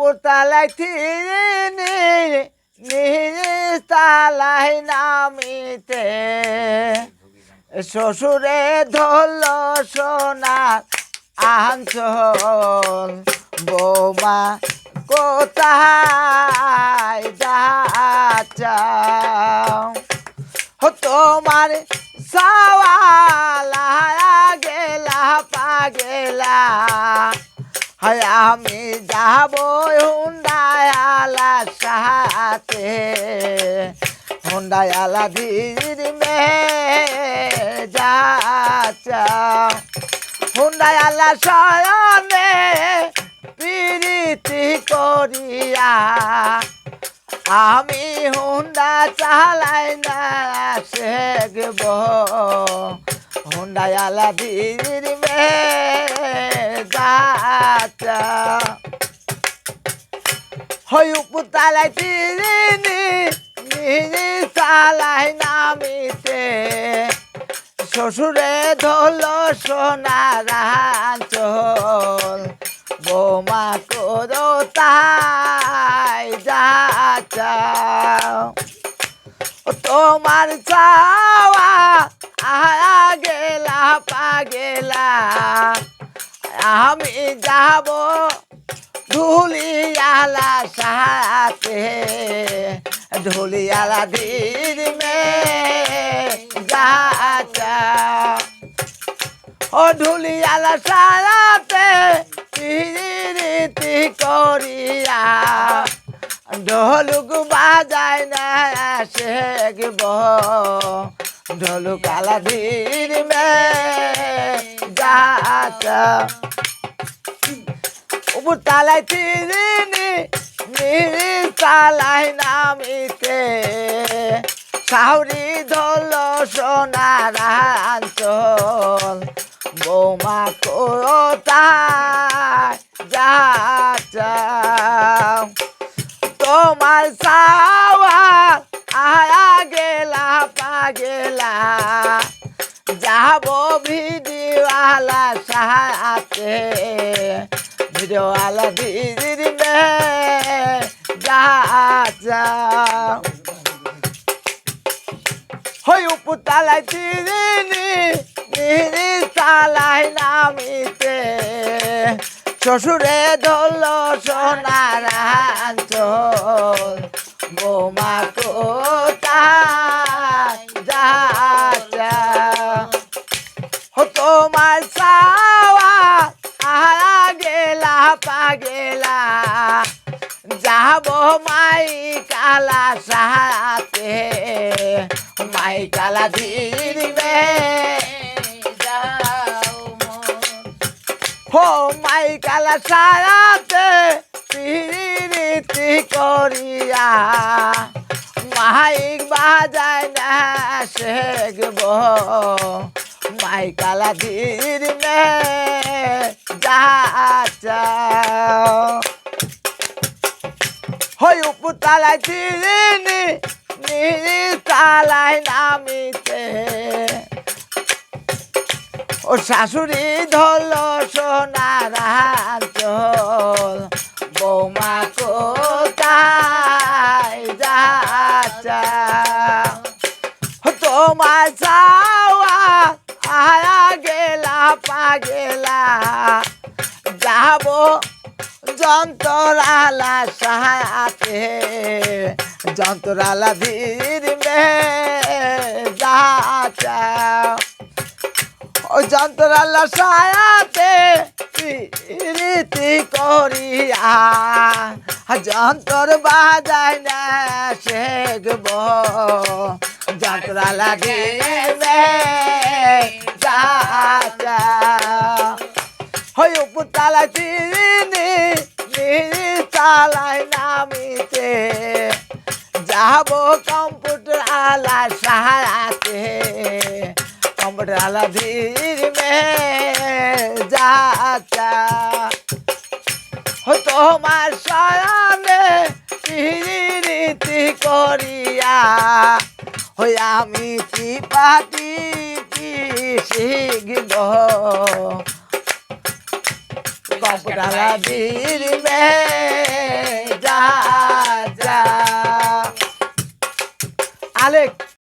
উপর তালায় নিজ তালায় নামিতে। শ্বশুরে ধরল সোনার আঞ্চল, বৌমা কোথায় যাচ্ছাও? তোমার সওয়ালা গেলা পাগেলা হায়, আমি যাব হুন্ডায়ালা সাথে। হুন্ডায়ালা ধীর মে যাচ্ছা হুন্ডায়ালা শয়নে প্রীতি করিয়া। আমি হুন্ডা চালাই না শেখব। হুন্ডায়ালা ধীর মে যাচ্ছা হই উপতালায় চিনি নিজে চালায় নামিতে শ্বশুরে ধরল সোনার আঞ্চল বোমা করো তাই যাচ্ছা তোমার চাওয়া আয়া গেলা পাগেলা আমি যাব ধুলিয়ালা সাথে ধুলিয়ালা ধীর মে যাচ্ছা ও ঢুলিয়ালা সারাতে রীতি করিয়া। ঢোলুক বাজায় না শেখব ঢোলুক আলা ধীর মে যাচ্ছা তালায় চিনি নিরি তালায় নামিতে। সাউরি ধরল সোনার আঞ্চল, বৌমা কোথায় যাচ্ছা তোমার সাওয়া আয়া গেলা পাগেলা যাব ভিডিওয়ালা সাথে ভিডিওয়ালা ধীর মে যা হই উপতালায় চিনি নিরি তালায় নামিতে। শ্বশুরে ধরল সোনার আঞ্চল বোমা কোথায় মাই কালা সাথে মাই কালা ধীরবে হো মাই কালা সারাতে প্রীতি করিয়া মাইক বাজায় না শেখব মাই কালা ধীর মে যাচ্ছা হই উপতালায় চিনি নিরি তালায় নামিতে ও শাশুড়ি ধরল সোনার আঞ্চল বৌমা কোথায় যাচ্ছা? তোমার চাওয়া আয়া গেলা পাগেলা যাব যন্ত্রালা সাহাতে যন্ত্রালা ধীর মে ও যন্ত্রালা সায়াতে রীতি করিয়া যন্তর বাজায় না শেখব যন্ত্রালা ধীরে যাচ্ছা। হই উপতালা চিনি চালায় নামিতে যাব কম্পিউটার আলা সাহাতে কম্পিউটার আলা ধীর মে হো তোমার শয়নে রীতি করিয়া, হই আমি চিপাটি শিখব? डाला वीर में जा जा आलेख